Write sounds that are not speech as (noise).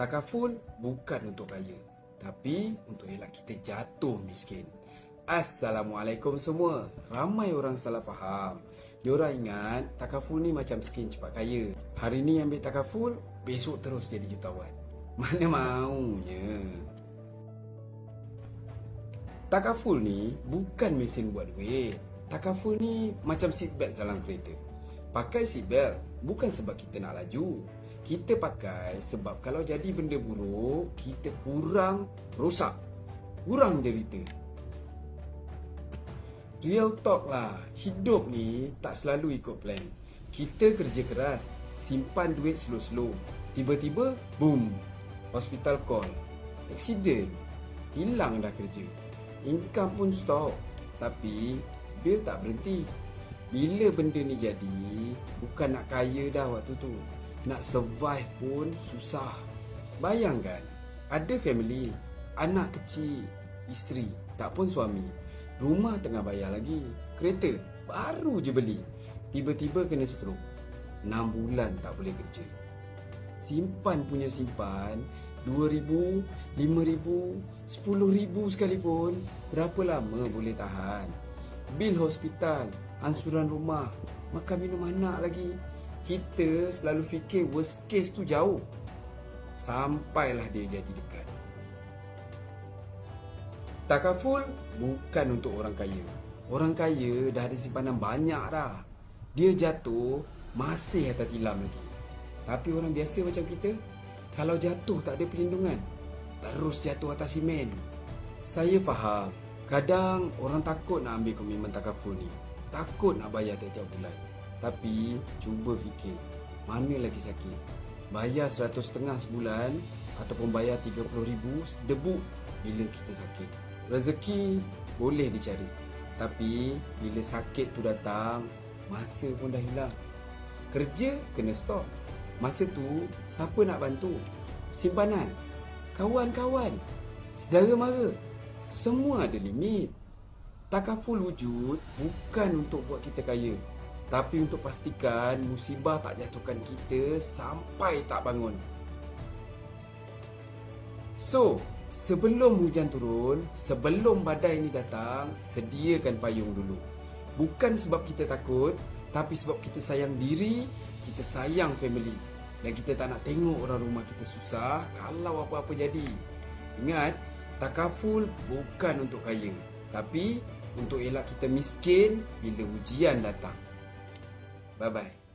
Takaful bukan untuk kaya, tapi untuk elak kita jatuh miskin. Assalamualaikum semua. Ramai orang salah faham. Diorang ingat takaful ni macam skin cepat kaya. Hari ni ambil takaful, besok terus jadi jutawan. (laughs) Mana maunya. Takaful ni bukan mesin buat duit. Takaful ni macam seat belt dalam kereta. Pakai seat belt bukan sebab kita nak laju. Kita pakai sebab kalau jadi benda buruk, kita kurang rosak. Kurang derita. Real talk lah, hidup ni tak selalu ikut plan. Kita kerja keras, simpan duit slow-slow. Tiba-tiba, boom, hospital call. Accident, hilang dah kerja. Income pun stop. Tapi, bil tak berhenti. Bila benda ni jadi, bukan nak kaya dah waktu tu. Nak survive pun susah. Bayangkan, ada family, anak kecil, isteri, tak pun suami. Rumah tengah bayar lagi. Kereta, baru je beli. Tiba-tiba kena stroke. 6 bulan tak boleh kerja. Simpan punya simpan, 2,000, 5,000, 10,000 sekalipun, berapa lama boleh tahan? Bil hospital, ansuran rumah, makan minum anak lagi. Kita selalu fikir worst case tu jauh. Sampailah dia jadi dekat. Takaful bukan untuk orang kaya. Orang kaya dah ada simpanan banyak dah. Dia jatuh masih atas tilam lagi. Tapi orang biasa macam kita, kalau jatuh tak ada perlindungan, terus jatuh atas simen. Saya faham, kadang orang takut nak ambil komitmen takaful ni. Takut nak bayar tiap-tiap bulan. Tapi cuba fikir, mana lagi sakit? Bayar seratus setengah sebulan ataupun bayar tiga puluh ribu sedebuk bila kita sakit. Rezeki boleh dicari. Tapi bila sakit tu datang, masa pun dah hilang. Kerja kena stop. Masa tu, siapa nak bantu? Simpanan, kawan-kawan, saudara mara, semua ada limit. Takaful wujud bukan untuk buat kita kaya, tapi untuk pastikan musibah tak jatuhkan kita sampai tak bangun. So, sebelum hujan turun, sebelum badai ini datang, sediakan payung dulu. Bukan sebab kita takut, tapi sebab kita sayang diri, kita sayang family. Dan kita tak nak tengok orang rumah kita susah kalau apa-apa jadi. Ingat, takaful bukan untuk kaya. Tapi untuk elak kita miskin bila ujian datang. Bye-bye.